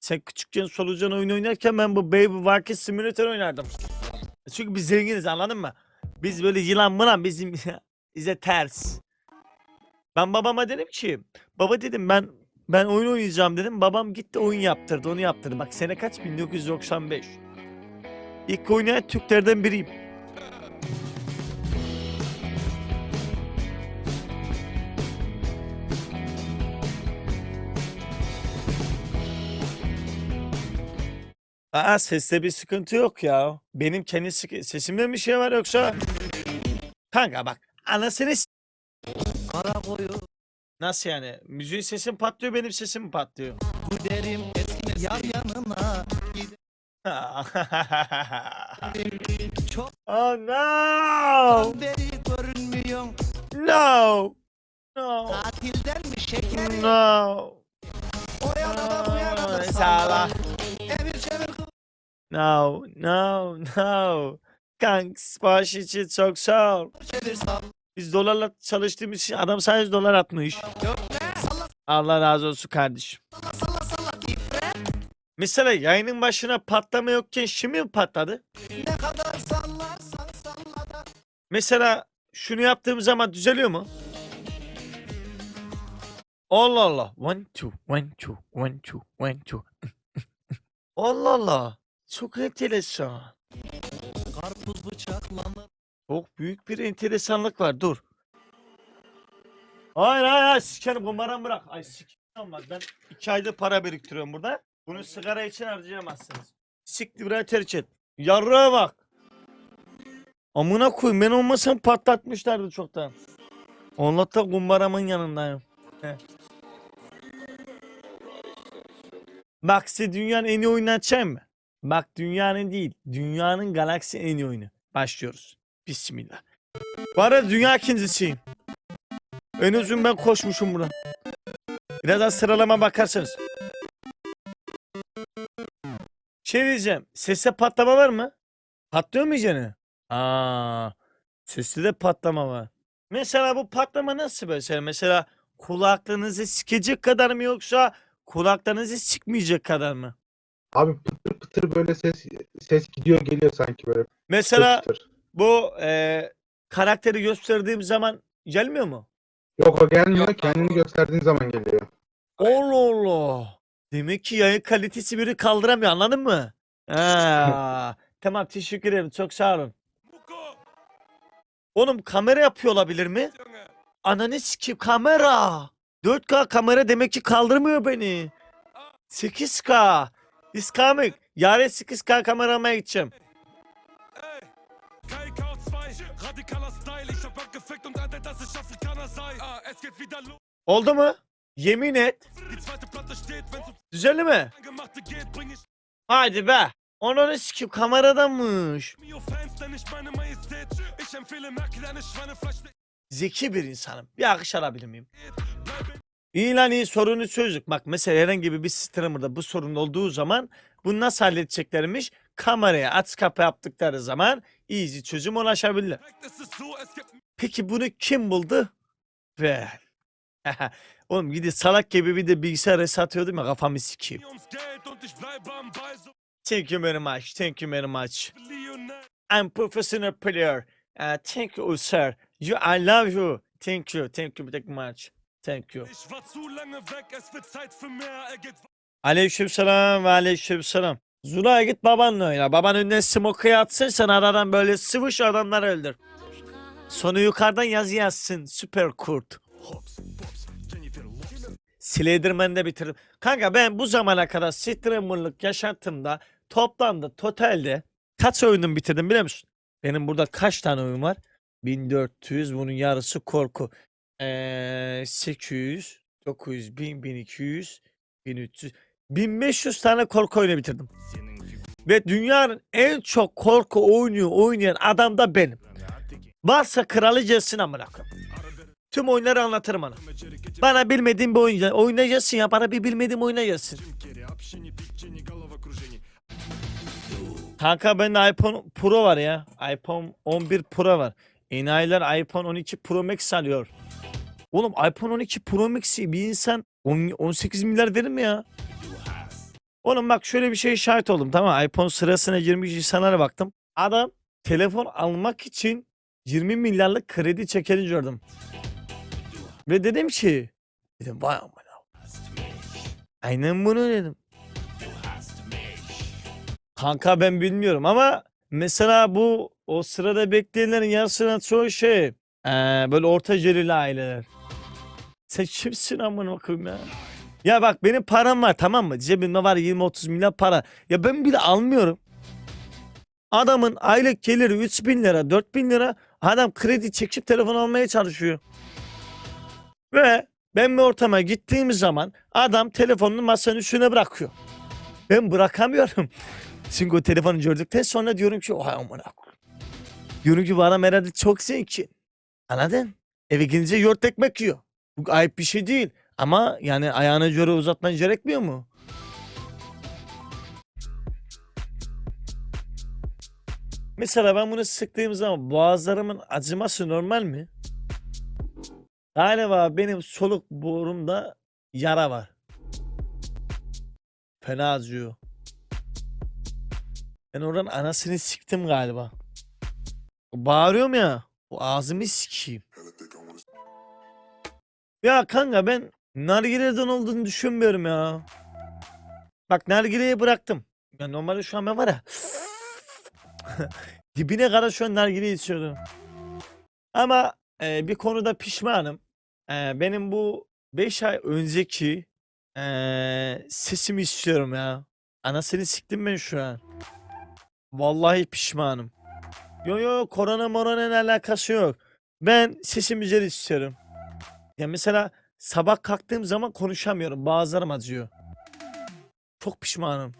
Sen küçükken solucan oyun oynarken ben bu Baby Walker Simulator oynardım. Çünkü biz zenginiz anladın mı? Biz böyle yılan mılan bizim bize ters. Ben babama dedim ki baba dedim ben ben oyun oynayacağım dedim. Babam gitti oyun yaptırdı onu yaptırdı. Bak sene kaç? 1995. İlk oynayan Türklerden biriyim. Aa seste bir sıkıntı yok ya. Benim kendi sıkı- sesimde bir şey var yoksa? Kanka bak anasını s- Kara koyu Nasıl yani? Müziğin sesim patlıyor benim sesim mi patlıyor? derim eski yar yanına Çok oh no! beri görünmüyorsun No! No! Tatilden mi şekerim No! O yana da bu yana da Ay, No! No! No! Kanka sipariş için çok sağ ol. Biz dolarla çalıştığımız için adam sadece dolar atmış. Allah razı olsun kardeşim. Mesela yayının başına patlama yokken şimdi mi patladı? Mesela şunu yaptığım zaman düzeliyor mu? Allah Allah. One two, one two, one two, one two. Allah Allah. Çok enteresan. Karpuz bıçaklanır Çok büyük bir enteresanlık var. Dur. Hayır hayır hayır sikerim kumaran bırak. Ay sikerim bak ben iki aydır para biriktiriyorum burada. Bunu sigara için harcayamazsınız. Siktir bırak tercih et. Yarrağa bak. Amına koyayım ben olmasam patlatmışlardı çoktan. Onlatta kumbaramın yanındayım. Heh. Size dünyanın en iyi açayım mı? Bak dünyanın değil, dünyanın galaksi en iyi oyunu. Başlıyoruz. Bismillah. Bu arada dünya ikincisiyim. En uzun ben koşmuşum buradan. Birazdan sıralama bakarsanız. Şey diyeceğim. Seste patlama var mı? Patlıyor mu iyicene? Aa, seste de patlama var. Mesela bu patlama nasıl mesela? Mesela kulaklarınızı sikecek kadar mı yoksa kulaklarınızı sıkmayacak kadar mı? Abi pıtır böyle ses ses gidiyor geliyor sanki böyle. Mesela pıtır. bu eee, karakteri gösterdiğim zaman gelmiyor mu? Yok o gelmiyor kendini gösterdiğin zaman geliyor. Allah Allah. Demek ki yayın kalitesi biri kaldıramıyor anladın mı? Ha, tamam teşekkür ederim çok sağ olun. Oğlum kamera yapıyor olabilir mi? Ananı sikeyim kamera. 4K kamera demek ki kaldırmıyor beni. 8K. Is coming. Yarın 8K kamera almaya gideceğim. Ey, KK2, radikaler Style. Ich hab abgefickt und Alter, dass ich Afrikaner sei. Es geht wieder los. Oldu mu? Yemin et. Düzeldi mi? Haydi be. Kameradanmış. Empfehle Merkel eine Schweinefleisch. Zeki bir insanım. Bir alkış alabilir miyim? İyi lan iyi sorunu çözdük. Bak mesela herhangi bir streamer'da bu sorun olduğu zaman bunu nasıl halledeceklermiş? Kameraya aç kapı yaptıkları zaman easy çözüm ulaşabilirler. Peki bunu kim buldu? Ben. Oğlum gidi salak gibi bir de bilgisayara satıyordum ya kafamı sikeyim. Thank you very much. Thank you very much. I'm professional player. Uh, thank you sir. You, I love you. Thank you. Thank you very much. Thank you. Aleykümselam ve aleykümselam. Zula'ya git babanla oyna. Baban önüne smoke'ı atsın sen aradan böyle sıvış adamlar öldür. Sonu yukarıdan yazı yazsın. Süper kurt. Slenderman'de bitirdim. Kanka ben bu zamana kadar streamerlık yaşantımda toplamda totalde kaç oyunum bitirdim biliyor musun? Benim burada kaç tane oyun var? 1400 bunun yarısı korku. Ee, 800, 900, 1000, 1200, 1300, 1500 tane korku oyunu bitirdim. Ve dünyanın en çok korku oyunu oynayan adam da benim. Varsa kralıcasın amına koyayım. Tüm oyunları anlatırım ona. Bana bilmediğim bir oyun oynayacaksın ya. Bana bir bilmediğim oynayacaksın. Kanka bende iPhone Pro var ya. iPhone 11 Pro var. Enayiler iPhone 12 Pro Max alıyor. Oğlum iPhone 12 Pro Max'i bir insan on- 18 milyar verir mi ya? Oğlum bak şöyle bir şey şahit oldum tamam iPhone sırasına girmiş insanlara baktım. Adam telefon almak için 20 milyarlık kredi çekeni gördüm. Ve dedim ki dedim vay amına. Aynen bunu dedim. Kanka ben bilmiyorum ama mesela bu o sırada bekleyenlerin yarısına çoğu şey eee, böyle orta gelirli aileler. Sen kimsin amına koyayım ya? Ya bak benim param var tamam mı? Cebimde var 20-30 milyon para. Ya ben bile almıyorum. Adamın aylık geliri 3000 lira 4000 lira. Adam kredi çekip telefon almaya çalışıyor. Ve ben bir ortama gittiğim zaman adam telefonunu masanın üstüne bırakıyor. Ben bırakamıyorum. Çünkü o telefonu gördükten sonra diyorum ki oha amına koyayım." Diyorum ki bu adam herhalde çok zengin. Anladın? Eve gidince yoğurt ekmek yiyor. Bu ayıp bir şey değil. Ama yani ayağına göre uzatman gerekmiyor mu? Mesela ben bunu sıktığım zaman boğazlarımın acıması normal mi? Galiba benim soluk borumda yara var. Fena acıyor. Ben oranın anasını siktim galiba. Bağırıyorum ya. O ağzımı sikeyim. Ya kanka ben nargileden olduğunu düşünmüyorum ya. Bak nargileyi bıraktım. Ya normalde şu an ben var ya. dibine kadar şu an nargile içiyordum. Ama e, bir konuda pişmanım. E, benim bu 5 ay önceki e, sesimi istiyorum ya. Anasını siktim ben şu an. Vallahi pişmanım. Yo yo korona morona alakası yok. Ben sesim güzel istiyorum. Ya mesela sabah kalktığım zaman konuşamıyorum. Boğazlarım acıyor. Çok pişmanım.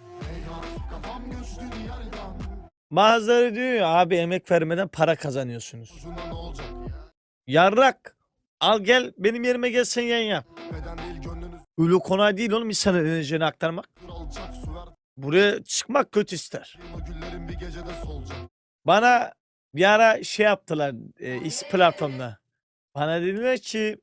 Bazıları diyor ya abi emek vermeden para kazanıyorsunuz. Yarrak. Al gel benim yerime gel sen yayın yap. Öyle kolay değil oğlum insanın enerjini aktarmak. Buraya çıkmak kötü ister. Bana bir ara şey yaptılar e, X platformda. Bana dediler ki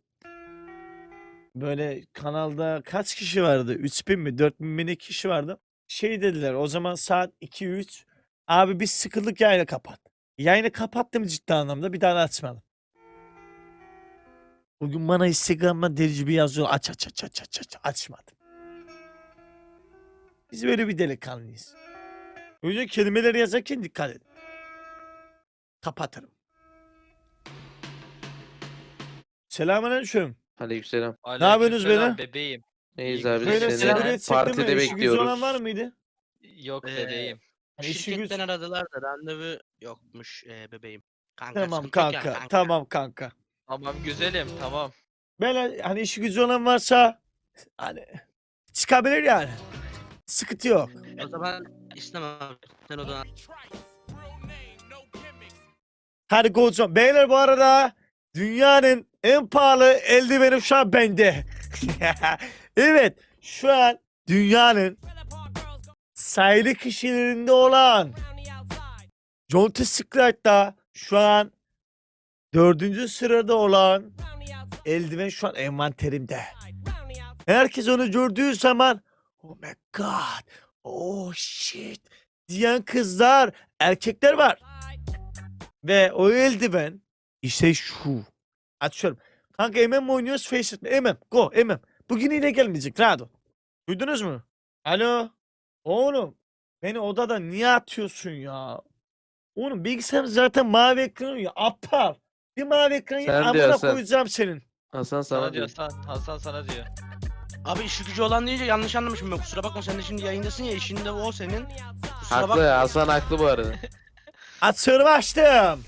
böyle kanalda kaç kişi vardı? 3000 mi 4000 mi ne kişi vardı? Şey dediler o zaman saat 2-3 abi biz sıkıldık yayını kapat. Yayını kapattım ciddi anlamda bir daha da açmadım. Bugün bana Instagram'dan delici bir yazıyor aç aç aç aç aç aç açmadım. Biz böyle bir delikanlıyız. O yüzden kelimeleri yazarken dikkat edin. Kapatırım. Selamünaleyküm. Aleykümselam. Ne yapıyorsunuz Aleykümselam? Bebeğim. Neyiz İyi abi günler. Böyle seni çekti mi? partide İşi gücü bekliyoruz. olan var mıydı? Yok Ee, bebeğim. Hani işi Şirketten güç- aradılar da randevu yokmuş e, bebeğim. Kanka, Tamam sıkıntı yok kanka, Tamam kanka. Tamam güzelim tamam. Böyle hani işi gücü olan varsa hani çıkabilir yani. Sıkıntı yok. O zaman istemem abi. Sen odana. Hadi koçum. Beyler bu arada dünyanın en pahalı eldivenim şu an bende. evet şu an dünyanın sayılı kişilerinde olan John T. Scratch'ta şu an dördüncü sırada olan eldiven şu an envanterimde. Herkes onu gördüğü zaman oh my god, oh shit diyen kızlar, erkekler var. Ve o eldiven işte şu. Açıyorum. Kanka MM mi oynuyoruz Faceit mi? MM. Go MM. Bugün yine gelmeyecek. Rahat ol. Duydunuz mu? Alo. Oğlum. Beni odada niye atıyorsun ya? Oğlum bilgisayarım zaten mavi ekran ya. Aptal. Bir mavi ekran Sen amına diyorsun. koyacağım senin. Hasan Sana, sana diyor diyor. Hasan, Hasan sana diyor. Abi işi gücü olan deyince yanlış anlamışım ben. Kusura bakma sen de şimdi yayındasın ya işinde o senin. Kusura Haklı bakma. Hasan haklı bu arada. Açıyorum açtım.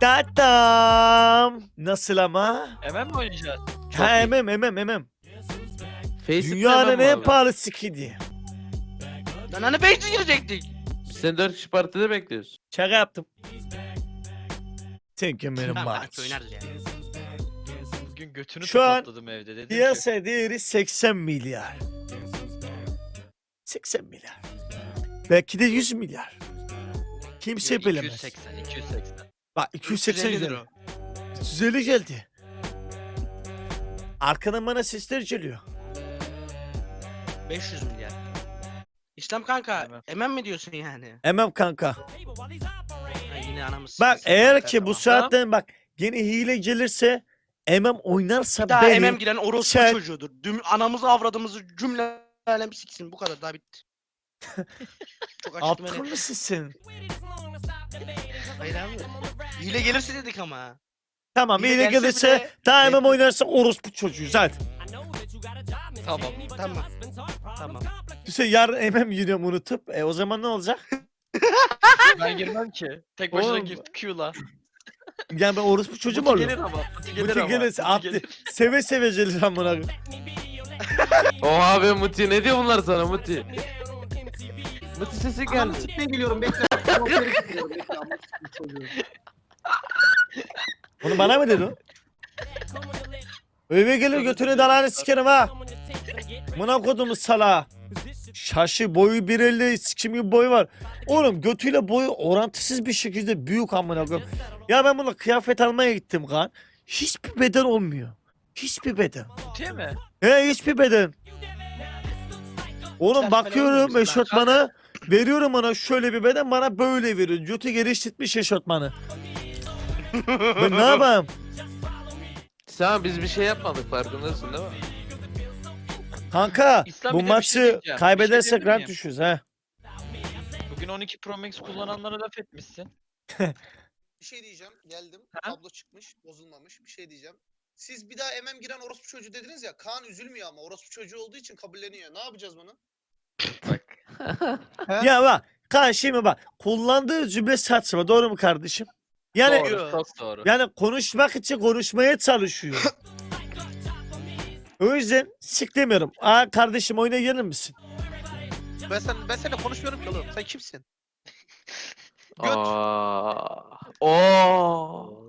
Tatam. Nasıl ama? Hemen mi oynayacağız? Çok Ha iyi. MM MM. Faceit Dünyanın en abi? pahalı skidi. Lan hani 500 girecektik. Biz seni 4 kişi partide bekliyoruz. Şaka yaptım. Thank you very Tamam much. belki oynarız yani. Bugün götünü Şu an tokatladım evde dedim ki. Piyasa değeri 80 milyar. 80 milyar. Belki de 100 milyar. Kimse bilemez. 280 280. Bak 280 350 geldi. lira. 350 geldi. Arkadan bana sesler geliyor. 500 milyar. İslam kanka Emem. emem mi diyorsun yani? Emem kanka. Ha, yine anamız. Bak eğer kanka, ki bu tamam. saatten bak yine hile gelirse Emem oynarsa Bir daha beni emem giren orospu sen- çocuğudur. Düm anamızı avradımızı cümle alem siksin bu kadar daha bitti. Çok açtım aptal beni. mısın sen? Hayır abi. Hile gelirse dedik ama. Tamam Hile gelse gelirse bile- Bekle. oynarsa orospu çocuğu zaten. Tamam. Tamam. Tamam. Düşün yarın Emem giriyorum unutup e o zaman ne olacak? Ben girmem ki. Tek başına Oğlum. gir Q'la. Yani ben orospu çocuğu mu Muti olurum? gelir ama. Muti gelir ama. gelirse Muti attı. gelir. Seve seve gelir amına koyayım. Oha be Muti ne diyor bunlar sana Muti? Muti sesi geldi. Sikmeye geliyorum bekle. Onu bana mı dedin? Eve gelir götünü dalanı sikerim ha. Mına kodumuz sala. Şaşı boyu 1.50 sikim gibi boyu var. Oğlum götüyle boyu orantısız bir şekilde büyük amına koyayım. Ya ben bunu kıyafet almaya gittim kan. Hiçbir beden olmuyor. Hiçbir beden. Muti'ye mi? He hiçbir beden. Oğlum Sen bakıyorum eşortmana veriyorum ona şöyle bir beden bana böyle veriyor. Götü geliştirmiş eşortmanı. ben ne yapayım? Sen biz bir şey yapmadık farkındasın değil mi? Kanka İslam bu bir de bir şey maçı diyeceğim. Bir şey kaybedersek diyebilir rank miyim? düşüyoruz ha. Bugün 12 Pro Max kullananlara laf etmişsin. Bir şey diyeceğim. Geldim. Ha? Tablo çıkmış. Bozulmamış. Bir şey diyeceğim. Siz bir daha emem giren orospu çocuğu dediniz ya. Kaan üzülmüyor ama orospu çocuğu olduğu için kabulleniyor. Ne yapacağız bunu? Ya bak kan şimdi bak kullandığı cümle saçma doğru mu kardeşim? Yani doğru, çok doğru. yani konuşmak için konuşmaya çalışıyor. o yüzden sik demiyorum. Aa kardeşim oyuna gelir misin? Ben sen ben seninle konuşmuyorum ki oğlum. Sen kimsin? Göt. Aa. Oo.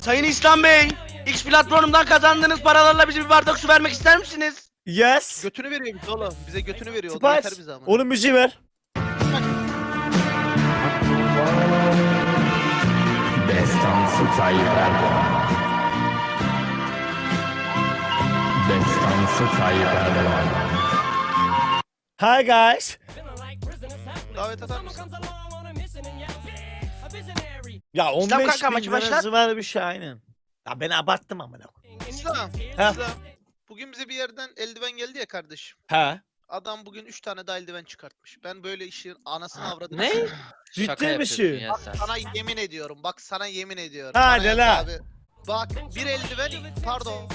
Sayın İslam Bey, X platformundan kazandığınız paralarla bize bir bardak su vermek ister misiniz? Yes. Götünü veriyor bize oğlum. Bize götünü veriyor. O da Spice. yeter bize ama. Onun müziği ver. Destansı Tayyip Erdoğan Destansı Tayyip Erdoğan Hi guys. Davet atar mısın? Ya 15 kanka, bin maçı başlat. lirası var bir şey aynen. Ya ben abarttım amına koyayım. İslam. Ha. İslam. Bugün bize bir yerden eldiven geldi ya kardeşim. Ha. Adam bugün 3 tane daha eldiven çıkartmış. Ben böyle işin anasını avradını Ne? Ciddi misin? Bak sana yemin ediyorum. Bak sana yemin ediyorum. Hadi Bana la. Abi. Bak bir eldiven pardon.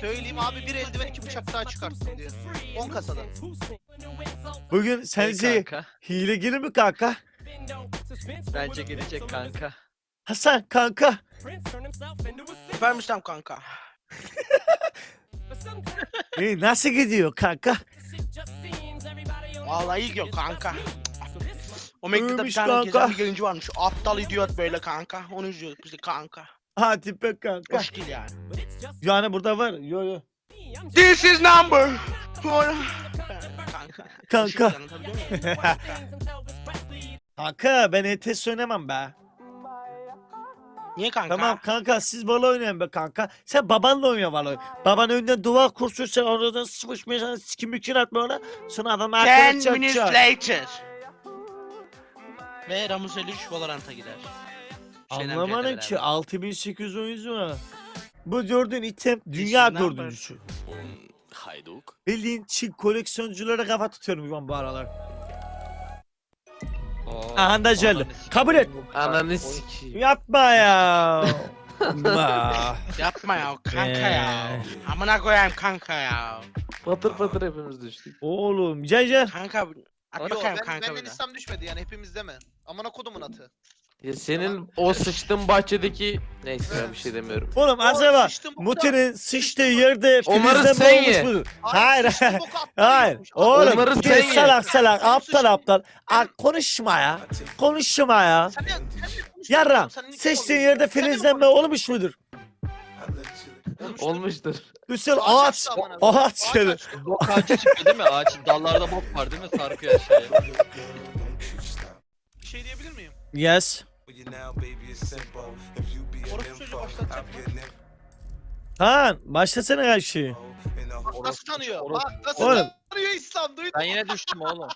Söyleyeyim abi bir eldiven iki bıçak daha çıkarttım diyor. 10 kasada. Bugün Hey sensi kanka. hile gelir mi kanka? Bence gelecek kanka. Hasan kanka. İslam kanka. E, nasıl gidiyor kanka? Vallahi iyi gidiyor kanka. O Mekke'de bir Övmüş tane kanka. gezen bir yayıncı varmış. Aptal idiot böyle kanka. Onu izliyorduk biz de kanka. Hadi be kanka. Hoş değil yani. Yani burada var. Yo yo. This is number. Kanka. Kanka. Kanka ben ETS oynamam be. Niye kanka? Tamam kanka siz balo oynayın be kanka. Sen babanla oyna balo. Baban önünden duvar kursun sen oradan sıvışmayacaksın sikim mükün atma ona. Sonra adam Ten arkana minutes çakacak. later. Ve Ramus Eliş Valorant'a gider. Şeyden Anlamadım beraber. ki 6800 oyuncu var. Bu gördüğün item dünya number. dördüncüsü. Bildiğin Çin koleksiyonculara kafa tutuyorum ben bu aralar. Aha da geldi. Kabul et. Ananı sikeyim. Yapma ya. Ma. Yapma ya kanka ya. Eee. Amına koyayım kanka ya. Patır patır hepimiz düştük. Oğlum gel gel. Kanka at Yo, bakayım ben, kanka benden bir de. İslam düşmedi yani hepimiz deme. Amına kodumun atı. Ya senin o sıçtığın bahçedeki... Neyse ben bir şey demiyorum. Oğlum acaba sıçtım boka- Muti'nin sıçtığı yerde Onları filizlenme sen olmuş mudur? Hayır. sıçtım boka aptal Hayır. Oğlum sen ye. salak salak aptal aptal. Aa, konuşma ya. Konuşma ya. Sen konuşuyorsun Yarra. oğlum? Sen ne Seçtiğin konuşuyorsun? yerde ne filizlenme olmuş mudur? Olmuştur. Üstel Ağaç ağaç. açtı amına Ağaç açtı. Bok çıkıyor değil mi? Ağaç dallarda bok var değil mi? Sarkıyor aşağıya. Bir şey diyebilir miyim? Yes. Orospu çocuğu başlatacak mı? Kaan başlasana her şeyi. Nasıl tanıyor? Bak nasıl Oğlum. tanıyor İslam duydun Ben yine düştüm oğlum.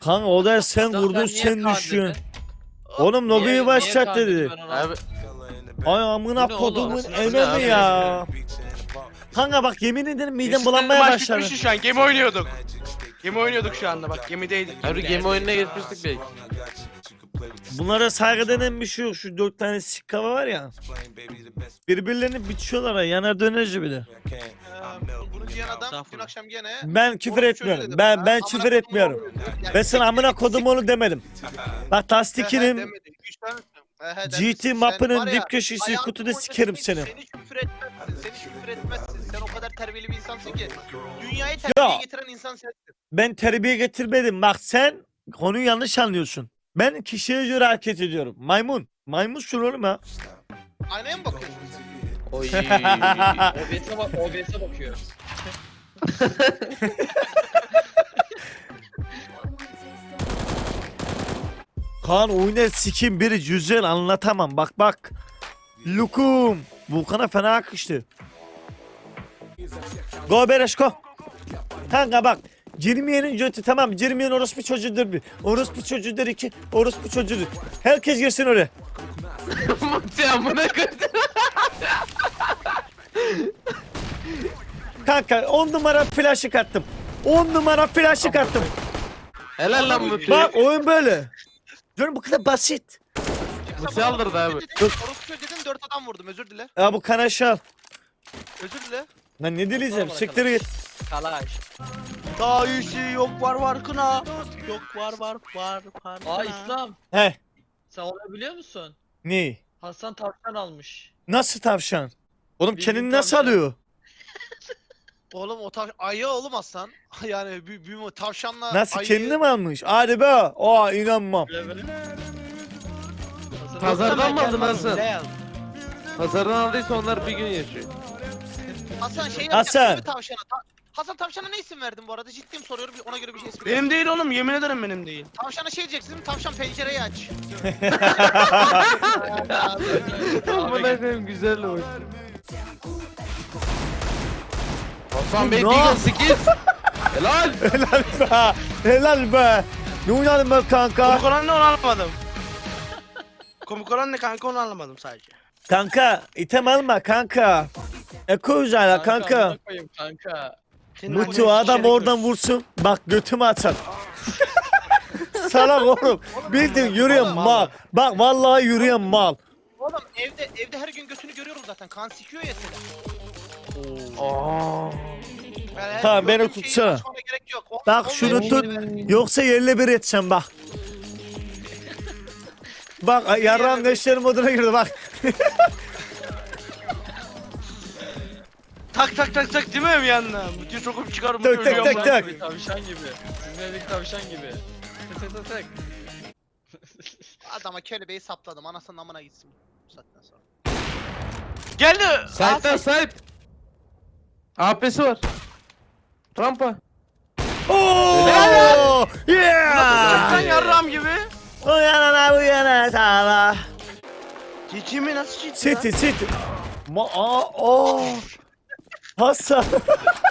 Kanka o da sen Sen- vurdun niye sen Kaan dedin? Oğlum Niye- lobiyi niye başlat Kaan dedi dedi. ben ona? Abi Ay amına Bu ne oğlum? kodumun Nasıl- nasıl evladı abi? ya. Kanka bak yemin ederim midem bulanmaya maç başladı. bitmişti şu an. Gemi oynuyorduk. Gemi oynuyorduk şu anda bak. Gemideydik. abi gemi oyununa geçmiştik belki. Bunlara saygı denen bir şey yok. Şu dört tane sikkava var ya. Birbirlerini biçiyorlar ha. Yanar dönerci bile. Ee, bunu giyen adam dün akşam gene Ben küfür etmiyorum. dedi Ben ben Amına küfür etmiyorum. oğlu. Yani Ben sana amına kodum onu demedim. Bak. Demedi. Ehe, GT. Sen mapının ya, dip köşesi hayatın kutuda boyunca sikerim sen- seni. Sen hiç küfür etmezsin. Sen hiç küfür etmezsin. Sen o kadar terbiyeli bir insansın ki. Dünyayı Ya. terbiye getiren insan sensin. Ben terbiye getirmedim. Bak sen konuyu yanlış anlıyorsun. Ben kişiye göre hareket ediyorum. Maymun. Maymunsun oğlum ha. Aynaya mı bakıyorsun? Oy. OBS'e bak OBS'e bakıyor. Kaan oyuna sikim biri güzel anlatamam. Bak bak. Lukum. Vulkan'a fena akıştı. Go Bereşko. Kanka bak. Cirmiye'nin götü tamam. Cirmiye'nin orospu çocuğudur bir. Orospu çocuğudur iki. Orospu çocuğudur. Herkes girsin oraya. Muti amına koydum. Kanka 10 numara flaşık attım. 10 numara flaşık attım. Helal lan Muti. Bak oyun böyle. Diyorum bu kadar basit. Muti aldırdı abi. Orospu çocuğu dedin dört adam vurdum özür dile. Ya bu kanaşal. Özür dile. Lan ne dileyeceğim? Vallahi Siktir git. Kalaş. Daha iyisi yok var var kına. Yok var var var var Aa. İslam. He. Sen onu biliyor musun? Ne? Hasan tavşan almış. Nasıl tavşan? Oğlum Bildiğin kendini nasıl tavşan. alıyor? Oğlum o tav ayı oğlum Aslan. Yani bir, bir tavşanla Nasıl ayıyı- kendini mi almış? Hadi be. Aa inanmam. Böyle böyle. Hasan Pazardan mı tavşan aldın. Hasan? Pazardan aldıysa onlar bir gün yaşıyor. Hasan şey Hasan. değil mi tavşana? Ta- Hasan tavşana ne isim verdin bu arada? Ciddiyim soruyorum bir- ona göre bir şey isim. Benim değil oğlum yemin ederim benim değil. Tavşana şey diyeceksin? Tavşan pencereyi aç. Amına koyayım güzel o. Hasan Bey Deagle yap- 8. Helal. Helal be. Helal be. Ne oynadın be kanka? Komik olan ne onu anlamadım. Komik olan ne kanka onu anlamadım sadece. Kanka item alma kanka. Eko uzayla kanka. koyayım kanka. Annen adam oradan vursun. Bak götümü açar. Salak oğlum. Bildin yürüyen oğlum, mal. Bak vallahi yürüyen mal. Oğlum evde evde her gün götünü görüyorum zaten. Kan sikiyor ya seni. Aa. Yani her Tamam, beni gördüğüm şeyi tutsana. açmana gerek yok. O- Bak şunu tut. Yoksa yerle bir edeceğim bak. Bak yarram neşter moduna girdi bak. Tak tak tak tak değil mi bir yandan? Bütün sokup çıkarım. Tak, tak, tak, tak. Tavşan gibi. Sizin evdeki tavşan gibi. Tık tık tık tık. Adama kelebeği sapladım. Anasının amına gitsin. Bu saatten sonra. Geldi. Side'den side. AP'si var. Rampa. Oo! Sen Yeah! yarram gibi. Uyanana uyana sağla. Cici mi nasıl cici City city. Ma aa o. Hasan.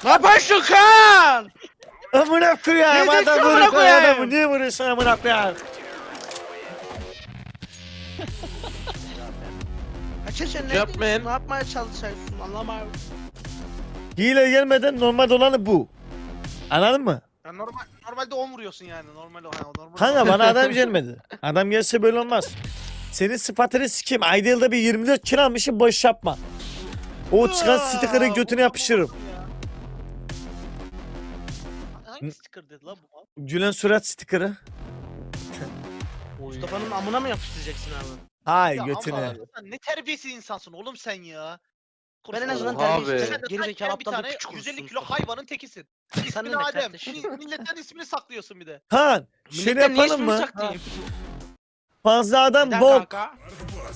Ne yapıyorsun kan? Amına koyayım Ne adam diyorsun amına koyayım? adamı niye vuruyorsun amına koyayım? Açın ne Yapmayın. Ne yapmaya çalışıyorsun anlamadım. Hile gelmeden normal olanı bu. Anladın mı? Ya normal normalde 10 vuruyorsun yani. Normal o. Ha, normal Kanka bana adam gelmedi. Adam gelse böyle olmaz. Senin sıfatını sikeyim. Ayda yılda bir 24 kilo almışım boş yapma. O çıkan sticker'ı götüne yapıştırırım. Hangi sticker dedi lan bu? Gülen surat sticker'ı. Mustafa'nın amına mı yapıştıracaksın abi? Hay Ya götüne. ama sen ne terbiyesiz insansın oğlum sen ya. Ben en azından Oha be. terbiyesiz. Sen de Geri sanki zekalı bir aptal tane bir küçük 150 olsun kilo hayvanın tekisin. Sen de Adem. kardeşim? Mil- Milletten ismini saklıyorsun bir de. Han şöyle Milletten niye yapalım ismini mı? saklayayım? Fazla adam Neden bok. kanka?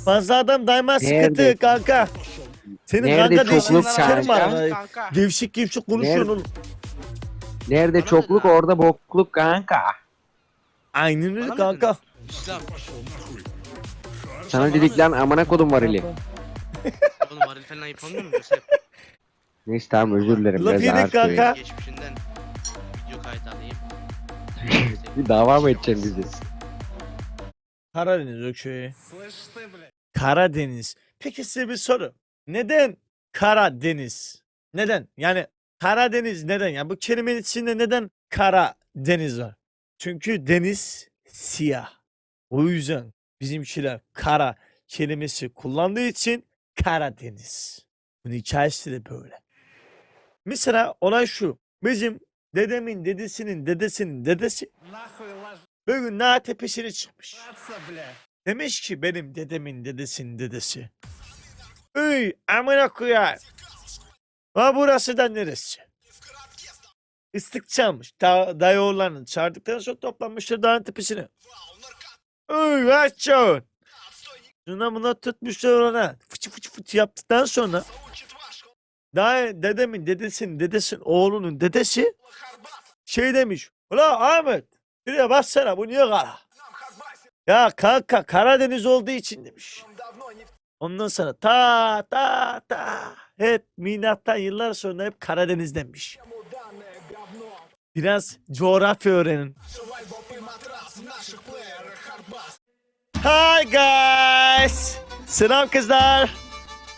Fazla adam daima sıkıntı kanka. Senin Nerede kanka çokluk sikerim kanka? var. Kanka. Gevşik gevşik konuşuyorsun Nerede? oğlum. Nerede çokluk orada bokluk kanka. Aynen öyle Bana mı kanka. İslam. Sana dedik lan amına kodum var ili. Oğlum varil falan yapamıyor musun? Yap. Neyse tamam özür dilerim. Laf Biraz yedik ağır söyleyeyim. kanka. Geçmişinden video kayıt alayım. Bir dava mı edeceksin bizi? Karadeniz okey. Karadeniz. Peki size bir soru. Neden Karadeniz? Neden? Yani Karadeniz neden? Yani bu kelimenin içinde neden Karadeniz var? Çünkü deniz siyah. O yüzden bizimkiler kara kelimesi kullandığı için Karadeniz. Bunun hikayesi de böyle. Mesela olay şu. Bizim dedemin dedesinin dedesinin dedesi bugün Nağ tepesine çıkmış. Demiş ki benim dedemin dedesinin dedesi. Üy amına koyar. Ha burası da neresi? Islık çalmış. Da, dayı oğlanın çağırdıktan sonra toplanmışlar dağın tepesine. Üy açın. Şuna buna tutmuşlar ona. Fıçı fıçı fıçı yaptıktan sonra daha dedemin dedesinin dedesinin oğlunun dedesi şey demiş. Ula Ahmet şuraya baksana bu niye kara? Ya kanka Karadeniz olduğu için demiş. Ondan sonra ta ta ta hep milattan yıllar sonra hep Karadeniz demiş. Biraz coğrafya öğrenin. Hi guys. Selam kızlar.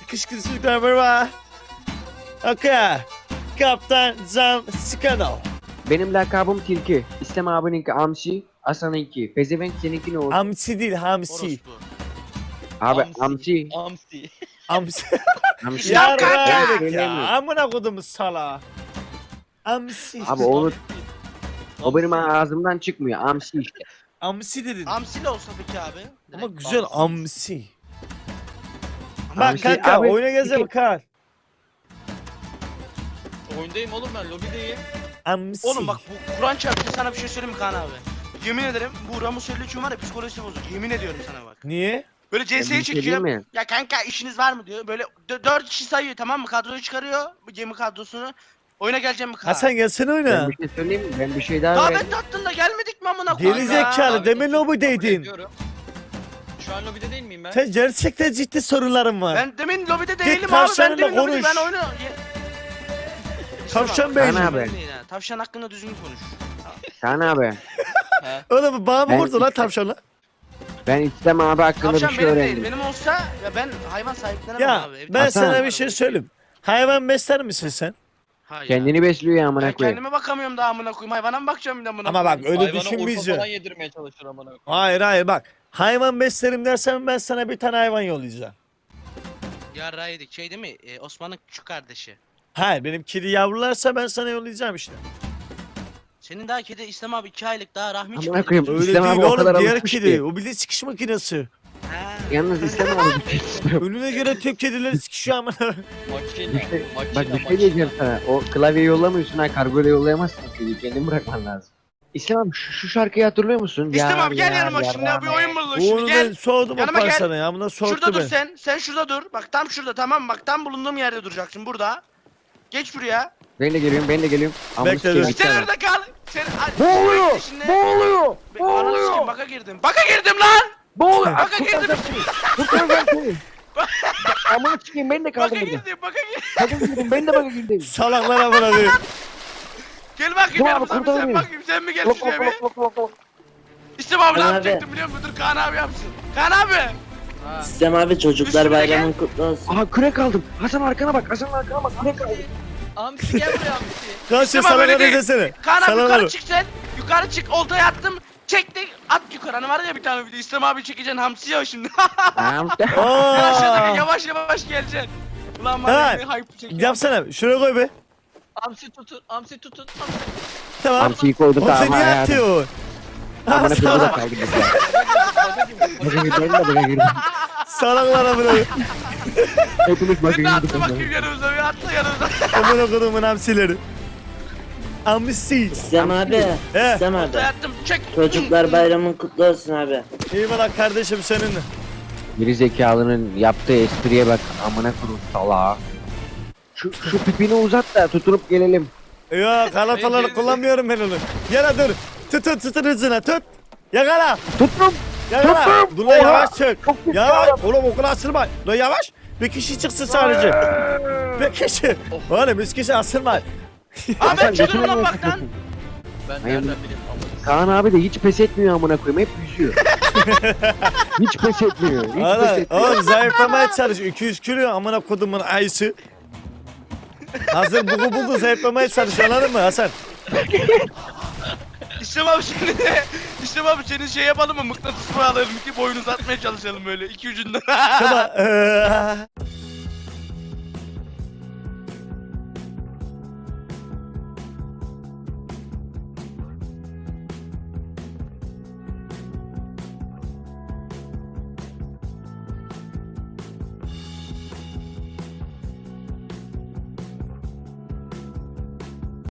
Kış kız çocuklar merhaba. Okay. Kaptan Zam Skano. Benim lakabım Tilki. İslam abininki Amsi, Hasan'ınki. Pezevenk seninki ne oldu? Hamsi değil hamsi. Orospu. Abi Amsi. Amsi. Amsi. Amsi. İslam kanka. Ya. Amına kodum sala. Hamsi. Abi onu o benim ağzımdan çıkmıyor. Amsi işte. Amsi dedin. Amsili olsa peki abi. Ama Direkt güzel amsi. amsi. Bak Amsi, kanka abi, oyuna iki- bakar. Oyundayım oğlum ben lobideyim. Amsi. Oğlum bak bu Kur'an çarptı sana bir şey söyleyeyim mi Kaan abi? Yemin ederim bu Ramus Söylüçün var ya psikolojisi bozuk. Yemin ediyorum sana bak. Niye? Böyle Ben bir CS'yi şey çekiyor. diyeyim mi? Ya kanka işiniz var mı diyor. Böyle dö- dört kişi sayıyor tamam mı? Kadroyu çıkarıyor. Bu gemi kadrosunu. Oyuna geleceğim mi Kaan? Hasan gelsene oyna. Ben bir şey söyleyeyim mi? Ben bir şey daha Daha ben tattın da gelmedik mi amına koyayım Geri ya? zekalı Abi, kabul lobideydin. ediyorum. Şu an lobide değil miyim ben? Sen gerçekten ciddi sorularım var. Ben demin lobide Git değilim abi. Ben tavşanla demin lobide konuş. ben oyunu... Tavşan Kaan beyni. abi. Tavşan hakkında düzgün konuş. Kaan abi. Oğlum bağ mı Ben- vurdu lan tavşanla? Ben İslam abi hakkında Tavşan bir şey benim değil. öğrendim. Benim olsa ya ben hayvan sahiplenemem Ya abi. Evde ben Hasan. sana bir şey söyleyeyim. Hayvan besler misin sen? Hayır. Kendini besliyor ya amına koyayım. kendime bakamıyorum daha amına koyayım. Hayvana mı bakacağım bir de amına Ama bak koyayım? öyle Hayvana urfa düşünmeyeceksin. falan yedirmeye çalışır amına koyayım. Hayır hayır bak. Hayvan beslerim dersen ben sana bir tane hayvan yollayacağım. Yarrağı yedik. Şey değil mi? Ee, Osman'ın küçük kardeşi. Hayır benim kedi yavrularsa ben sana yollayacağım işte. Senin daha kedi İslam abi 2 aylık daha rahmi Amına çıktı. koyayım. Öyle İslam değil abi o kadar oğlum diğer alışmış kedi. ki. O de sikiş makinesi. Ha. Yalnız İslam abi bir şey istiyorum. Önüne göre tüm kedileri sikişiyor ama. Makine. Bak Makine. bir şey diyeceğim sana. O klavyeyi yollamıyorsun ha kargoyla yollayamazsın kediyi. Kendin bırakman lazım. İslam abi şu, şu şarkıyı hatırlıyor musun? İslam abi gel yanıma şimdi bir oyun bulduk şimdi Oğlum ben gel. soğudum Yanıma gel. sana ya. Buna Şurada soğuttu dur beni. sen. Sen şurada dur. Bak tam şurada tamam mı? Bak tam bulunduğum yerde duracaksın burada. Geç buraya. Ben de geliyorum ben de geliyorum. Amına Bekle, sikeyim dur. Sen abi. orada kal. Sen Boğuluyor! Şimdi... Boğuluyor! Be- Ananı sikeyim Boğuluyor! baka girdim. Baka girdim lan. Boğuluyor! Baka girdim. Kurtaracağım seni! Kurtaracağım seni! Amına sikeyim ben de Baka kaldım burada. girdim. Baka girdim. Kadın girdim ben de baka girdim. Salaklara bırakayım. Gel bakayım Dur abi, yanımda bir sen beni. bakayım. Sen mi gel Lok şuraya lok bir? lok lok lok lok. İstem abi ne Abi. yapacaktım biliyor musun? Dur Kaan abi yapsın. Kaan abi. Sistem abi çocuklar Üstüne gel. bayramın kutlu olsun. Aha kürek aldım. Hasan arkana bak. Hasan arkana bak. Kürek aldım. Amsi gel buraya Amsi. Kaç İstemem salaklara öyle değil. desene. Kaan abi yukarı çık sen. Yukarı çık oltayı attım. Çektik at yukarı. Hani var ya bir tane video. İstem abi çekeceksin hamsi ya şimdi. Sen aşağıdaki Aa. yavaş yavaş geleceksin. Ulan Ha, bana bir hype çekiyor. Yapsana. Şuraya koy be. Amsi tutun. Amsi tutun. Amsi. Tamam. Hamsiyi koyduk Oğlum sen ama niye hayatım. atıyorsun? Amına koyayım da Salak- kaldım burada. Baka girdim de baka girdim. Salaklara bırakayım. Hepimiz de atla bakayım yanımıza bir atla yanımıza. Amına kodumun hamsileri. Hamsi. Sistem abi. He. Sistem abi. Oltayı attım çek. Çocuklar bayramın kutlu olsun abi. Eyvallah kardeşim seninle. Geri zekalının yaptığı espriye bak. Amına koyayım salağa. Şu, şu pipini uzat da tutunup gelelim. Ya kalataları kullanmıyorum ben onu. Yana dur. Tutun tutun hızına tut. Yakala. Tuttum. Yakala. Tuttum. Dur lan yavaş çık. Yavaş. ya. Oğlum okula asılma. Lan yavaş. Bir kişi çıksın sadece. Bir kişi. Oğlum üç kişi asılma. Abi Hasan niye lan baktan. sıkıyorsun? Ben Hayır. nereden bileyim amına. Kaan abi de hiç pes etmiyor amına koyayım hep yüzüyor. hiç pes etmiyor. Hiç pes Oğlum, etmiyor. oğlum zayıflamaya çalış. 200 kilo amına kodumun ayısı. Hazır bugu bugu zayıflamaya çalış anladın mı Hasan? İstem abi şimdi İstem abi senin şey yapalım mı mıknatıs mı alalım iki boyunu uzatmaya çalışalım böyle iki ucundan. Tamam.